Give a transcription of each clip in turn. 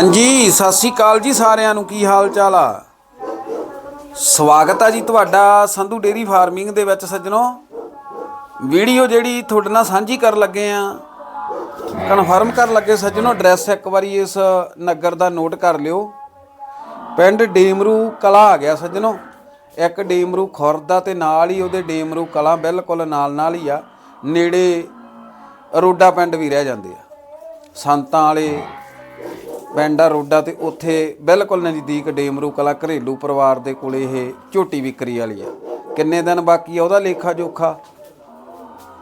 ਹਾਂਜੀ, ਸਤਿ ਸ੍ਰੀ ਅਕਾਲ ਜੀ ਸਾਰਿਆਂ ਨੂੰ। ਕੀ ਹਾਲ ਚਾਲ ਆ? ਸਵਾਗਤ ਆ ਜੀ ਤੁਹਾਡਾ ਸੰਧੂ ਡੇਰੀ ਫਾਰਮਿੰਗ ਦੇ ਵਿੱਚ ਸੱਜਣੋ। ਵੀਡੀਓ ਜਿਹੜੀ ਤੁਹਾਡੇ ਨਾਲ ਸਾਂਝੀ ਕਰਨ ਲੱਗੇ ਆ। ਕਨਫਰਮ ਕਰਨ ਲੱਗੇ ਸੱਜਣੋ, ਐਡਰੈਸ ਇੱਕ ਵਾਰੀ ਇਸ ਨਗਰ ਦਾ ਨੋਟ ਕਰ ਲਿਓ। ਪਿੰਡ ਡੇਮਰੂ ਕਲਾ ਆ ਗਿਆ ਸੱਜਣੋ। ਇੱਕ ਡੇਮਰੂ ਖੁਰਦਾ ਤੇ ਨਾਲ ਹੀ ਉਹਦੇ ਡੇਮਰੂ ਕਲਾ ਬਿਲਕੁਲ ਨਾਲ ਨਾਲ ਹੀ ਆ। ਨੇੜੇ ਰੋਡਾ ਪਿੰਡ ਵੀ ਰਹਿ ਜਾਂਦੇ ਆ। ਸੰਤਾਂ ਵਾਲੇ ਪਿੰਡ ਆ ਰੋਡਾ ਤੇ ਉੱਥੇ ਬਿਲਕੁਲ ਨਜ਼ਦੀਕ ਡੇਮਰੂ ਕਲਾ ਘਰੇਲੂ ਪਰਿਵਾਰ ਦੇ ਕੋਲੇ ਇਹ ਝੋਟੀ ਵਿਕਰੀ ਵਾਲੀ ਆ। ਕਿੰਨੇ ਦਿਨ ਬਾਕੀ ਆ ਉਹਦਾ ਲੇਖਾ ਜੋਖਾ?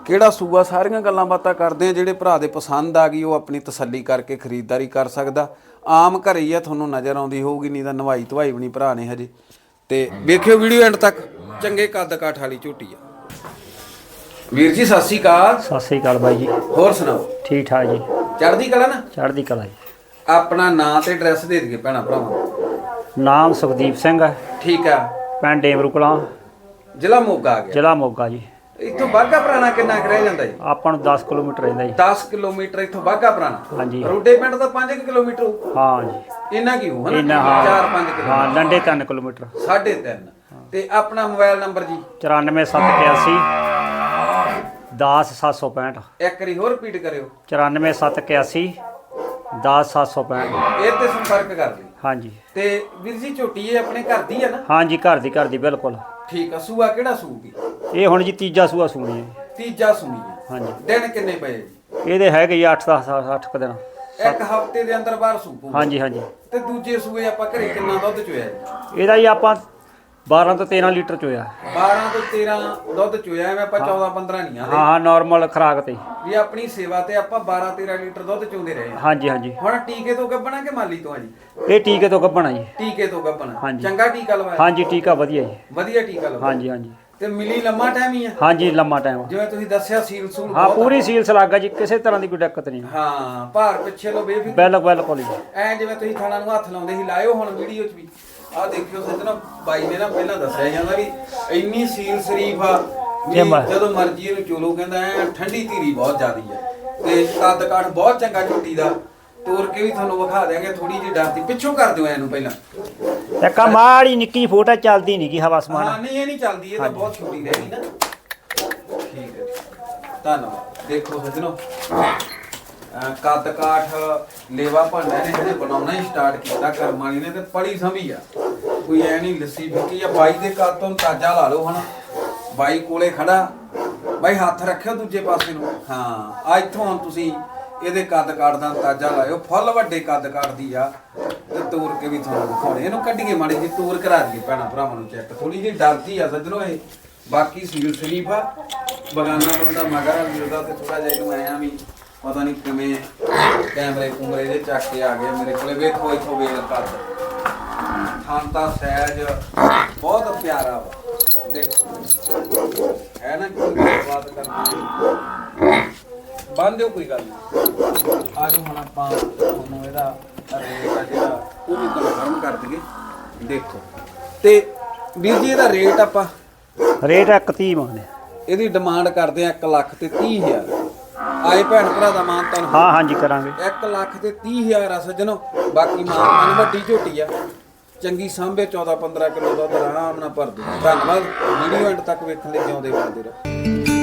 ਕਿਹੜਾ ਸੂਆ? ਸਾਰੀਆਂ ਗੱਲਾਂ ਬਾਤਾਂ ਕਰਦੇ ਆ ਜਿਹੜੇ ਭਰਾ ਦੇ ਪਸੰਦ ਆ ਗਈ ਉਹ ਆਪਣੀ ਤਸੱਲੀ ਕਰਕੇ ਖਰੀਦਦਾਰੀ ਕਰ ਸਕਦਾ। ਆਮ ਘਰੇ ਹੀ ਆ ਤੁਹਾਨੂੰ ਨਜ਼ਰ ਆਉਂਦੀ ਹੋਊਗੀ ਨਹੀਂ ਤਾਂ ਨਵਾਈ ਧਵਾਈ ਵੀ ਨਹੀਂ ਭਰਾ ਨੇ ਹਜੇ। ਤੇ ਵੇਖਿਓ ਵੀਡੀਓ ਐਂਡ ਤੱਕ। ਚੰਗੇ ਕੱਦ ਕਾਠ ਵਾਲੀ ਝੋਟੀ ਆ। ਵੀਰ ਜੀ ਸਤਿ ਸ਼੍ਰੀ ਅਕਾਲ। ਸਤਿ ਸ੍ਰੀ ਅਕਾਲ ਬਾਈ ਜੀ। ਹੋਰ ਸੁਣਾਓ? ਠੀਕ ਠਾਕ ਜੀ। ਚੜ੍ਹਦੀ ਕਲਾ ਨਾ? ਚੜ੍ਹਦੀ ਕਲਾ ਜੀ। ਆਪਣਾ ਨਾਂ ਤੇ ਐਡਰੈਸ ਦੇ ਦਈਏ ਭੈਣਾ ਭਰਾਵਾਂ। ਨਾਮ ਸੁਖਦੀਪ ਸਿੰਘ ਹੈ। ਠੀਕ ਆ। ਪਿੰਡ ਡੇਮਰੂ ਕਲਾਂ। ਜ਼ਿਲ੍ਹਾ ਮੋਗਾ ਆ ਗਿਆ। ਜ਼ਿਲ੍ਹਾ ਮੋਗਾ ਜੀ। ਇੱਥੋਂ ਬਾਗਾ ਪੁਰਾਣਾ ਕਿੰਨਾ ਕੁ ਰਹਿ ਜਾਂਦਾ ਜੀ? ਆਪਾਂ ਨੂੰ 10 ਕਿਲੋਮੀਟਰ ਰਹਿੰਦਾ ਜੀ। 10 ਕਿਲੋਮੀਟਰ ਇੱਥੋਂ ਬਾਗਾ ਪੁਰਾਣਾ? ਹਾਂਜੀ। ਰੋਡੇ ਪਿੰਡ ਦਾ 5 ਕਿਲੋਮੀਟਰ ਹੋਊ। ਹਾਂ ਜੀ। ਇੰਨਾ ਕੀ ਹੋ ਇਹਨਾਂ ਹਾਂ। 4-5 ਕਿਲੋਮੀਟਰ। ਹਾਂ ਲੰਡੇ 3 ਕਿਲੋਮੀਟਰ। ਸਾਢੇ ਤਿੰਨ। ਤੇ ਆਪਣਾ ਮੋਬਾਈਲ ਨੰਬਰ ਜੀ? 94781 10765 ਇੱਕ ਵਾਰੀ ਹੋਰ ਰਿਪੀਟ ਕਰਿਓ। 94781 10765 ਇਹ ਤੇ ਸੰਪਰਕ ਕਰ ਲਈ। ਹਾਂਜੀ। ਤੇ ਵੀਰ ਜੀ ਝੋਟੀ ਇਹ ਆਪਣੇ ਘਰ ਦੀ ਹੈ ਨਾ? ਹਾਂਜੀ ਘਰ ਦੀ ਘਰ ਦੀ ਬਿਲਕੁਲ। ਠੀਕ ਆ ਸੂਆ ਕਿਹੜਾ ਸੂਗੀ? ਇਹ ਹੁਣ ਜੀ ਤੀਜਾ ਸੂਆ ਸੂਣੀ ਹੈ। ਤੀਜਾ ਸੂਣੀ ਹੈ। ਹਾਂਜੀ। ਦਿਨ ਕਿੰਨੇ ਪਏ ਜੀ? ਇਹਦੇ ਹੈਗੇ ਜੀ 8 10 8 ਕ ਦਿਨ। ਇੱਕ ਹਫ਼ਤੇ ਦੇ ਅੰਦਰ ਬਾਹਰ ਸੂਪੂ। ਹਾਂਜੀ ਹਾਂਜੀ। ਤੇ ਦੂਜੇ ਸੂਏ ਆਪਾਂ ਘਰੇ ਕਿੰਨਾ ਦੁੱਧ ਚੋਇਆ ਜੀ? ਇਹਦਾ ਜੀ ਆਪਾਂ 12 ਤੋਂ 13 ਲੀਟਰ ਚੋਇਆ। 12 ਤੋਂ 13 ਦੁੱਧ ਚੋਇਆ ਐਵੇਂ ਆਪਾਂ 14 15 ਨਹੀਂ ਆਦੇ ਹਾਂ ਹਾਂ ਨਾਰਮਲ ਖਰਾਕ ਤੇ। ਵੀ ਆਪਣੀ ਸੇਵਾ ਤੇ ਆਪਾਂ 12 13 ਲੀਟਰ ਦੁੱਧ ਚੋਂਦੇ ਰਹੇ ਹਾਂ। ਹਾਂਜੀ ਹਾਂਜੀ। ਹੁਣ ਟੀਕੇ ਤੋਂ ਗੱਬਣਾ ਕਿ ਮਾਲੀ ਤੋਂ ਆ ਜੀ? ਇਹ ਟੀਕੇ ਤੋਂ ਗੱਭਣਾ ਜੀ। ਟੀਕੇ ਤੋਂ ਗੱਬਣਾ ਹਾਂਜੀ। ਚੰਗਾ ਟੀਕਾ ਲਵਾਇਆ? ਹਾਂਜੀ ਟੀਕਾ ਵਧੀਆ ਜੀ। ਵਧੀਆ ਟੀਕਾ ਲਵਾਇਆ। ਹਾਂਜੀ ਹਾਂਜੀ। ਤੇ ਮਿਲੀ ਲੰਮਾ ਟਾਈਮ ਹੀ ਆ। ਹਾਂਜੀ ਲੰਮਾ ਟਾਈਮ ਜਿਵੇਂ ਤੁਸੀਂ ਦੱਸਿਆ ਸੀਲ ਸੂਲ ਹਾਂ ਬਹੁਤ ਆ। ਪੂਰੀ ਸੀਲਸ ਲੱਗਾ ਜੀ ਕਿਸੇ ਤਰ੍ਹਾਂ ਦੀ ਕੋਈ ਦਿੱਕਤ ਨਹੀਂ। ਹਾਂ ਭਾਰ ਪਿੱਛੇ ਲੋ ਬੇਫਿਕਰ। ਬਿਲਕੁਲ ਬਿਲਕੁਲ ਜੀ। ਐ ਜਿਵੇਂ ਤੁਸੀਂ ਥਾਣਾ ਨੂੰ ਹੱਥ ਲਾਉਂਦੇ ਸੀ ਲਾਇਓ ਹੁਣ ਵੀਡੀਓ 'ਚ ਵੀ। ਆਹ ਦੇਖਿਓ ਸੱਜਣਾ ਬਾਈ ਨੇ ਨਾ ਪਹਿਲਾਂ ਦੱਸਿਆ ਜਾਂਦਾ ਵੀ ਇੰਨੀ ਸੀਲ ਸ਼ਰੀਫ ਆ ਵੀ ਜੇ ਮ- ਜਦੋਂ ਮਰਜ਼ੀ ਇਹਨੂੰ ਚੋਲੋ ਕਹਿੰਦਾ ਐ ਠੰਡੀ ਧੀਰੀ ਬਹੁਤ ਜ਼ਿਆਦੀ ਆ। ਤੇ ਕੱਦ ਕਾਠ ਬਹੁਤ ਚੰਗਾ ਝੁੱਟੀ ਦਾ ਤੋਰ ਕੇ ਵੀ ਤੁਹਾਨੂੰ ਵਿਖਾ ਦਿਆਂਗੇ ਥੋੜੀ ਜਿਹੀ ਡਰਦੀ ਪਿੱਛੋਂ ਕਰ ਦਿਓ ਇਹਨੂੰ ਪਹਿਲਾਂ। ਇੱਕ ਆਹ ਮਾੜੀ ਨਿੱਕੀ ਫੋਟੋ ਚੱਲਦੀ ਨਹੀਂ ਗੀ ਹਵਾ ਹਾਂ ਸਮਾਨ ਨਹੀਂ ਇਹ ਨਹੀਂ ਚੱਲਦੀ ਇਹ ਤਾਂ ਬਹੁਤ ਛੋਟੀ ਰਹਿ ਗਈ ਨਾ। ਠੀਕ ਹੈ। ਧੰਨਵਾਦ। ਦੇਖੋ ਸੱਜਣੋ। ਅਹ ਕੱਦ ਕਾਠ ਲੇਵਾ ਭਾਂਡਾ ਨੇ ਹਜੇ ਬਣਾਉਣਾ ਹੀ ਸਟਾਰਟ ਕੀਤਾ ਕਰਮਾਲੀ ਨੇ ਤੇ ਪੜੀ ਸਮੀ ਆ। ਕੋਈ ਐ ਨਹੀਂ ਲੱਸੀ ਫਿੱਕੀ ਆ ਬਾਈ ਦੇ ਕੱਦ ਤੋਂ ਤਾਜਾ ਲਾ ਲਓ ਹੁਣ ਬਾਈ ਕੋਲੇ ਖੜਾ। ਬਾਈ ਹੱਥ ਰੱਖਿਓ ਦੂਜੇ ਪਾਸੇ ਨੂੰ। ਹਾਂ ਆ ਇੱਥੋਂ ਹੁਣ ਤੁਸੀਂ ਇਹਦੇ ਕੱਦ ਕਾਠ ਦਾ ਤਾਜਾ ਲਾਇਓ। ਫੁੱਲ ਵੱਡੇ ਕੱਦ ਕਾਠ ਦੀ ਆ ਤੇ ਤੋੜ ਕੇ ਵੀ ਤੁਹਾਨੂੰ ਦਿਖਾਉਣੇ। ਇਹਨੂੰ ਕੱਢੀਏ ਮਾੜੀ ਜੀ ਤੋੜ ਕਰਾ ਦਈਏ ਭੈਣਾ ਭਰਾਵਾਂ ਨੂੰ ਚੈੱਕ। ਥੋੜੀ ਜਿਹੀ ਡਰਦੀ ਆ ਸੱਜਣੋ ਇਹ। ਬਾਕੀ ਸੀਲ ਸ਼ਰੀਫ ਆ। ਬਗਾਨਾ ਬੰਦਾ ਮਗਰ ਮਿਲਦਾ ਤੇ ਥੋੜਾ ਜਿਹਾ ਇਹਨੂੰ ਆਇਆ ਵੀ ਪਤਾ ਨਹੀਂ ਕਿਵੇਂ ਕੈਮਰੇ ਕੁਮਰੇ ਦੇ ਚੱਕ ਕੇ ਆ ਗਏ ਮੇਰੇ ਕੋਲੇ। ਵੇਖੋ ਇੱਥੋਂ ਵੇਖ ਕੱਦ। ਖਾਂਤਾ ਸਹਿਜ, ਬਹੁਤ ਪਿਆਰਾ ਵਾ। ਦੇਖੋ। ਹੈ ਨਾ ਕੋਈ ਬਾਤ ਕਰਨੀ। ਬੰਦਿਓ ਕੋਈ ਗੱਲ ਨਹੀਂ। ਅੱਜ ਹੁਣ ਆਪਾਂ ਤੁਹਾਨੂੰ ਇਹਦਾ ਰੇਟ ਆ ਜਿਹੜਾ ਉਹ ਵੀ ਕਨਫਰਮ ਕਰ ਦਈਏ। ਦੇਖੋ। ਤੇ ਵੀਰ ਜੀ ਇਹਦਾ ਰੇਟ ਆਪਾਂ ਰੇਟ ਇੱਕ 30 ਮੰਗਦੇ ਇਹਦੀ ਡਿਮਾਂਡ ਕਰਦੇ ਆ 1 ਲੱਖ ਤੇ 30 ਹਜ਼ਾਰ। ਆਏ ਭੈਣ ਭਰਾ ਦਾ ਮਾਨ ਤਨ ਹਾਂ ਹਾਂਜੀ ਕਰਾਂਗੇ। 1 ਲੱਖ ਤੇ 30 ਹਜ਼ਾਰ ਆ ਸੱਜਣੋ। ਬਾਕੀ ਮਾਨ ਤਨ ਵੱਡੀ ਝੋਟੀ ਆ। ਚੰਗੀ ਸਾਂਭੇ 14 15 ਕਿਲੋ ਦਾ ਆਰਾਮ ਨਾਲ ਭਰ ਦੂ ਧੰਨਵਾਦ। ਵੀਡੀਓ ਐਂਡ ਤੱਕ ਵੇਖਣ ਲਈ ਜਿਉਂਦੇ ਵਸਦੇ ਰਹੋ।